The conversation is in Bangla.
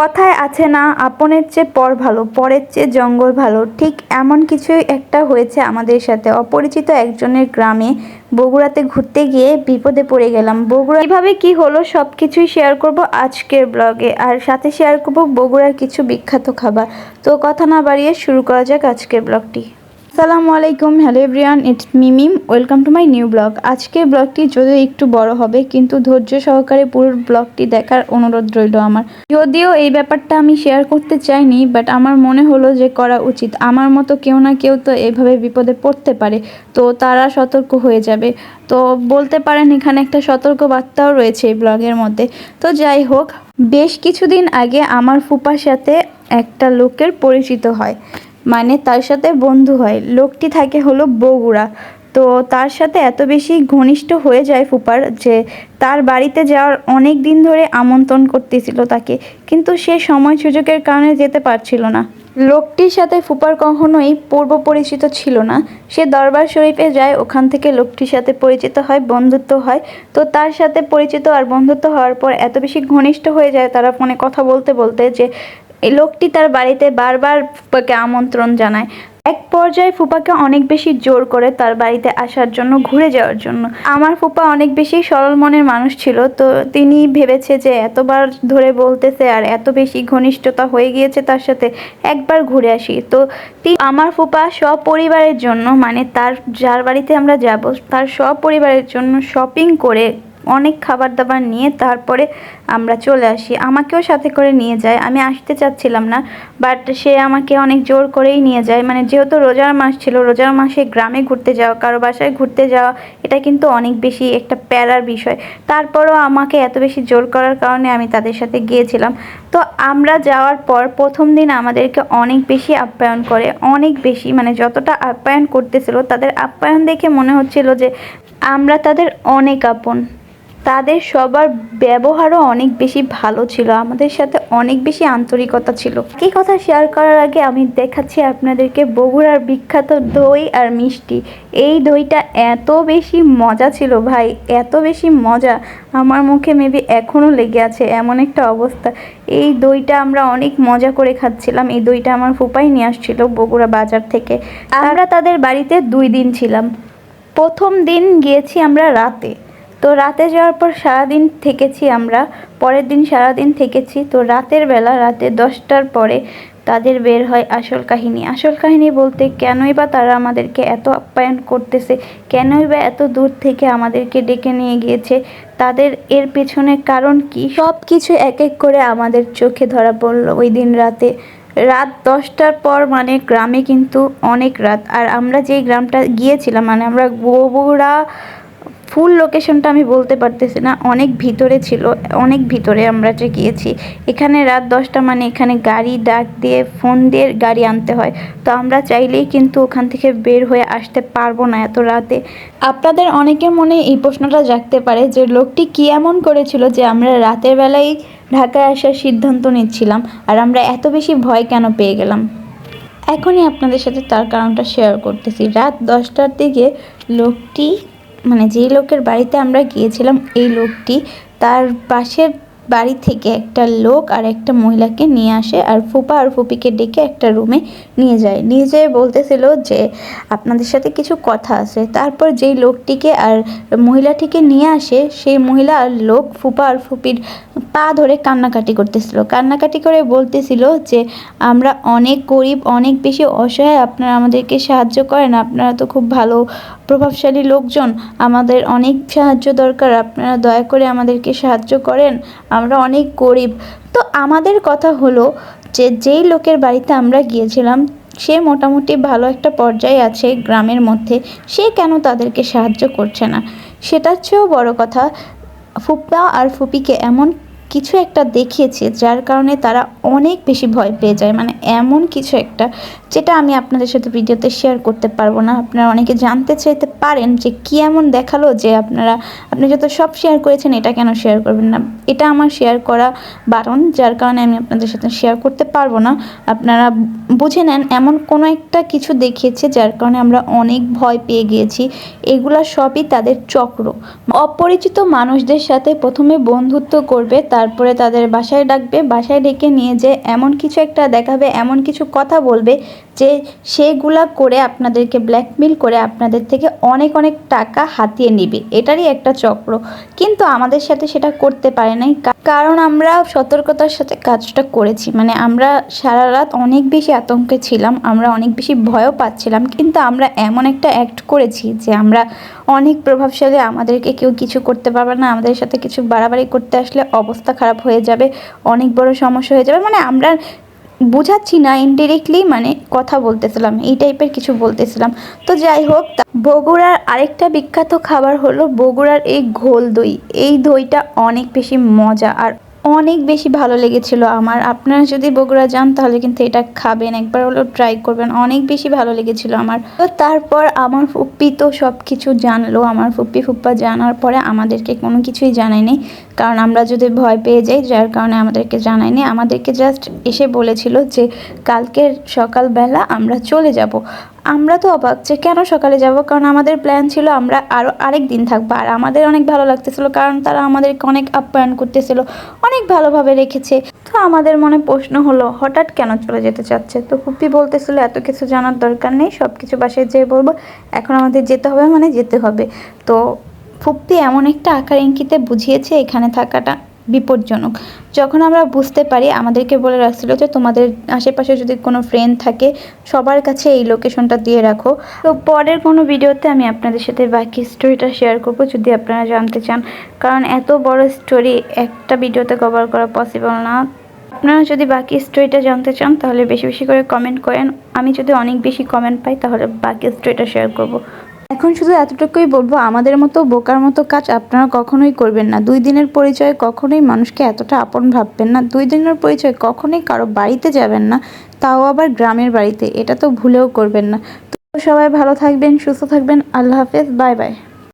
কথায় আছে না, আপনের চেয়ে পর ভালো, পরের চেয়ে জঙ্গল ভালো। ঠিক এমন কিছুই একটা হয়েছে আমাদের সাথে। অপরিচিত একজনের গ্রামে বগুড়াতে ঘুরতে গিয়ে বিপদে পড়ে গেলাম। বগুড়া এইভাবে কি হলো সব কিছুই শেয়ার করব আজকের ব্লগে আর সাথে শেয়ার করব বগুড়ার কিছু বিখ্যাত খাবার। তো কথা না বাড়িয়ে শুরু করা যাক আজকের ব্লগটি আসসালামু আলাইকুম, hello everyone, it's মিমিম welcome to my new blog. আজকের ব্লগটি যদিও একটু বড় হবে, কিন্তু ধৈর্য সহকারে পুরো ব্লগটি দেখার অনুরোধ রইল আমার। যদিও এই ব্যাপারটা আমি শেয়ার করতে চাইনি বাট আমার মনে হলো যে করা উচিত। আমার মতো কেউ না কেউ তো এভাবে বিপদে পড়তে পারে, তো তারা সতর্ক হয়ে যাবে। তো বলতে পারেন এখানে একটা সতর্ক বার্তাও রয়েছে এই ব্লগের মধ্যে। তো যাই হোক, বেশ কিছুদিন আগে আমার ফুপার সাথে একটা লোকের পরিচিত হয়। মানে তার সাথে বন্ধু হয়। লোকটি থাকে হলো বগুড়া। তো তার সাথে এত বেশি ঘনিষ্ঠ হয়ে যায় ফুপার যে তার বাড়িতে যাওয়ার অনেক দিন ধরে আমন্ত্রণ করতেছিল তাকে। কিন্তু সে সময় সুযোগের কারণে যেতে পারছিল না। লোকটির সাথে ফুপার কখনোই পূর্ব পরিচিত ছিল না। সে দরবার শরীফে যায়, ওখান থেকে লোকটির সাথে পরিচিত হয়, বন্ধুত্ব হয়। তো তার সাথে পরিচিত আর বন্ধুত্ব হওয়ার পর এত বেশি ঘনিষ্ঠ হয়ে যায় তারা ফোনে কথা বলতে বলতে যে এই লোকটি তার বাড়িতে বারবার ফুপাকে আমন্ত্রণ জানায়। এক পর্যায়ে ফুপাকে অনেক বেশি জোর করে তার বাড়িতে আসার জন্য, ঘুরে যাওয়ার জন্য। আমার ফুপা অনেক বেশি সরল মনের মানুষ ছিল, তো তিনি ভেবেছে যে এতবার ধরে বলতেছে আর এত বেশি ঘনিষ্ঠতা হয়ে গিয়েছে তার সাথে, একবার ঘুরে আসি। তো আমার ফুপা সপরিবারের জন্য মানে তার যার বাড়িতে আমরা যাব, তার সপরিবারের জন্য শপিং করে অনেক খাবার দাবার নিয়ে তারপরে আমরা চলে আসি। আমাকেও সাথে করে নিয়ে যায়। আমি আসতে চাচ্ছিলাম না বাট সে আমাকে অনেক জোর করেই নিয়ে যায়। মানে যেহেতু রোজার মাস ছিল, রোজার মাসে গ্রামে ঘুরতে যাওয়া, কারও বাসায় ঘুরতে যাওয়া, এটা কিন্তু অনেক বেশি একটা প্যারার বিষয়। তারপরও আমাকে এত বেশি জোর করার কারণে আমি তাদের সাথে গিয়েছিলাম। তো আমরা যাওয়ার পর প্রথম দিন আমাদেরকে অনেক বেশি আপ্যায়ন করে, অনেক বেশি মানে যতটা আপ্যায়ন করতেছিল, তাদের আপ্যায়ন দেখে মনে হচ্ছিল যে আমরা তাদের অনেক আপন। তাদের সবার ব্যবহারও অনেক বেশি ভালো ছিল আমাদের সাথে অনেক বেশি আন্তরিকতা ছিল। এই কথা শেয়ার করার আগে আমি দেখাচ্ছি আপনাদেরকে বগুড়ার বিখ্যাত দই আর মিষ্টি। এই দইটা এত বেশি মজা ছিল ভাই এত বেশি মজা আমার মুখে মেবি এখনও লেগে আছে এমন একটা অবস্থা। এই দইটা আমরা অনেক মজা করে খাচ্ছিলাম এই দইটা আমার ফুপাই নিয়ে আসছিল বগুড়া বাজার থেকে। আমরা তাদের বাড়িতে দুই দিন ছিলাম। প্রথম দিন গিয়েছি আমরা রাতে। তো রাতে যাওয়ার পর সারাদিন থেকেছি আমরা, পরের দিন সারাদিন থেকেছি। তো রাতের বেলা, রাতে দশটার পরে তাদের বের হয় আসল কাহিনী। আসল কাহিনী বলতে কেনই বা তারা আমাদেরকে এত আপ্যায়ন করতেছে, কেনই বা এত দূর থেকে আমাদেরকে ডেকে নিয়ে গিয়েছে, তাদের এর পেছনে কারণ কি? সব কিছু এক এক করে আমাদের চোখে ধরা পড়ল ওই দিন রাতে। রাত দশটার পর মানে গ্রামে কিন্তু অনেক রাত। আর আমরা যেই গ্রামটা গিয়েছিলাম মানে আমরা বগুড়া ফুল লোকেশনটা আমি বলতে পারতেছি না, অনেক ভিতরে ছিল, অনেক ভিতরে আমরা যে গিয়েছি। এখানে রাত দশটা মানে এখানে গাড়ি ডাক দিয়ে ফোন দিয়ে গাড়ি আনতে হয়। তো আমরা চাইলেই কিন্তু ওখান থেকে বের হয়ে আসতে পারব না এত রাতে। আপনাদের অনেকের মনে এই প্রশ্নটা জাগতে পারে যে লোকটি কি এমন করেছিল যে আমরা রাতের বেলায় ঢাকায় আসার সিদ্ধান্ত নিচ্ছিলাম আর আমরা এত বেশি ভয় কেন পেয়ে গেলাম? এখনই আপনাদের সাথে তার কারণটা শেয়ার করতেছি। রাত দশটার দিকে লোকটি মানে যেই লোকের বাড়িতে আমরা গিয়েছিলাম, এই লোকটি তার পাশের বাড়ি থেকে একটা লোক আর একটা মহিলাকে নিয়ে আসে আর ফুপা আর ফুপিকে ডেকে একটা রুমে নিয়ে যায়। নিয়ে যেয়ে বলতেছিল যে, আপনাদের সাথে কিছু কথা আছে। তারপর যেই লোকটিকে আর মহিলাটিকে নিয়ে আসে, সেই মহিলা আর লোক ফুপা আর ফুপির পা ধরে কান্নাকাটি করতেছিল। কান্নাকাটি করে বলতেছিল যে, আমরা অনেক গরিব, অনেক বেশি অসহায়, আপনারা আমাদেরকে সাহায্য করেন, আপনারা তো খুব ভালো প্রভাবশালী লোকজন, আমাদের অনেক সাহায্য দরকার। আপনারা দয়া করে আমাদেরকে সাহায্য করেন। আমরা অনেক গরিব। তো আমাদের কথা হলো যে, যেই লোকের বাড়িতে আমরা গিয়েছিলাম, সে মোটামুটি ভালো একটা পর্যায়ে আছে গ্রামের মধ্যে। সে কেন তাদেরকে সাহায্য করছে না? সেটার চেয়েও বড় কথা, ফুপা আর ফুপিকে এমন কিছু একটা দেখিয়েছে, যার কারণে তারা অনেক বেশি ভয় পেয়ে যায়। মানে এমন কিছু একটা, যেটা আমি আপনাদের সাথে ভিডিওতে শেয়ার করতে পারব না। আপনারা অনেকে জানতে চাইতে পারেন যে কি এমন দেখাল যে আপনারা, আপনি যত সব শেয়ার করেছেন, এটা কেন শেয়ার করবেন না? এটা আমার শেয়ার করা বারণ, যার কারণে আমি আপনাদের সাথে শেয়ার করতে পারব না। আপনারা বুঝে নেন, এমন কোনো একটা কিছু দেখিয়েছে যার কারণে আমরা অনেক ভয় পেয়ে গিয়েছি। এগুলা সবই তাদের চক্র। অপরিচিত মানুষদের সাথে প্রথমে বন্ধুত্ব করবে তারপরে তাদের বাসায় ডাকবে, বাসায় ডেকে নিয়ে যে এমন কিছু একটা দেখাবে, এমন কিছু কথা বলবে যে সেগুলা করে আপনাদেরকে ব্ল্যাকমেল করে আপনাদের থেকে অনেক অনেক টাকা হাতিয়ে নিবে। এটারই একটা চক্র। কিন্তু আমাদের সাথে সেটা করতে পারে নাই। কারণ আমরা সতর্কতার সাথে কাজটা করেছি। মানে আমরা সারা রাত অনেক বেশি আতঙ্কে ছিলাম, আমরা অনেক বেশি ভয়ও পাচ্ছিলাম, কিন্তু আমরা এমন একটা অ্যাক্ট করেছি যে আমরা অনেক প্রভাবশালী, আমাদেরকে কেউ কিছু করতে পারবে না, আমাদের সাথে কিছু বাড়াবাড়ি করতে আসলে অবস্থা খারাপ হয়ে যাবে, অনেক বড় সমস্যা হয়ে যাবে। মানে আমরা বোঝাচ্ছি না ইনডিরেক্টলি মানে কথা বলতেছিলাম, এই টাইপের কিছু বলতেছিলাম। তো যাই হোক বগুড়ার আরেকটা বিখ্যাত খাবার হলো বগুড়ার এই ঘোল দই। এই দইটা অনেক বেশি মজা আর অনেক বেশি ভালো লেগেছিল আমার। আপনারা যদি বগুড়া যান, তাহলে কিন্তু এটা খাবেন। একবার হলেও ট্রাই করবেন। অনেক বেশি ভালো লেগেছিল আমার। তো তারপর আমার ফুপ্পি তো সব কিছু জানলো। আমার ফুপ্পি ফুপ্পা জানার পরে আমাদেরকে কোনো কিছুই জানায়নি। কারণ আমরা যদি ভয় পেয়ে যাই, যার কারণে আমাদেরকে জানায়নি। আমাদেরকে জাস্ট এসে বলেছিল যে, কালকের সকালবেলা আমরা চলে যাব। আমরা তো অবাক যে কেন সকালে যাব? কারণ আমাদের প্ল্যান ছিল আমরা আরও আরেক দিন থাকব। আর আমাদের অনেক ভালো লাগতেছিল, কারণ তারা আমাদেরকে অনেক আপ্যায়ন করতেছিল, অনেক ভালোভাবে রেখেছে। তো আমাদের মনে প্রশ্ন হলো, হঠাৎ কেন চলে যেতে চাচ্ছে? তো ফুপি বলতেছিল, এত কিছু জানার দরকার নেই সব কিছু বাসায় যেয়ে বলব, এখন আমাদের যেতে হবে মানে যেতে হবে। তো ফুপ্পি এমন একটা আকার ইঙ্কিতে বুঝিয়েছে এখানে থাকাটা। বিপজ্জনক। যখন আমরা বুঝতে পারি, আমাদেরকে বলে রাখছিল যে, তোমাদের আশেপাশে যদি কোনো ফ্রেন্ড থাকে, সবার কাছে এই লোকেশনটা দিয়ে রাখো। তো পরের কোনো ভিডিওতে আমি আপনাদের সাথে বাকি স্টোরিটা শেয়ার করব, যদি আপনারা জানতে চান। কারণ এত বড় স্টোরি একটা ভিডিওতে কভার করা পসিবল না। আপনারা যদি বাকি স্টোরিটা জানতে চান, তাহলে বেশি বেশি করে কমেন্ট করেন। আমি যদি অনেক বেশি কমেন্ট পাই, তাহলে বাকি স্টোরিটা শেয়ার করব। এখন শুধু এতটুকুই বলব, আমাদের মতো বোকার মতো কাজ আপনারা কখনোই করবেন না। দুই দিনের পরিচয় কখনোই মানুষকে এতটা আপন ভাববেন না। দুই দিনের পরিচয় কখনোই কারও বাড়িতে যাবেন না, তাও আবার গ্রামের বাড়িতে। এটা তো ভুলেও করবেন না। তো সবাই ভালো থাকবেন, সুস্থ থাকবেন। আল্লাহ হাফেজ। Bye bye.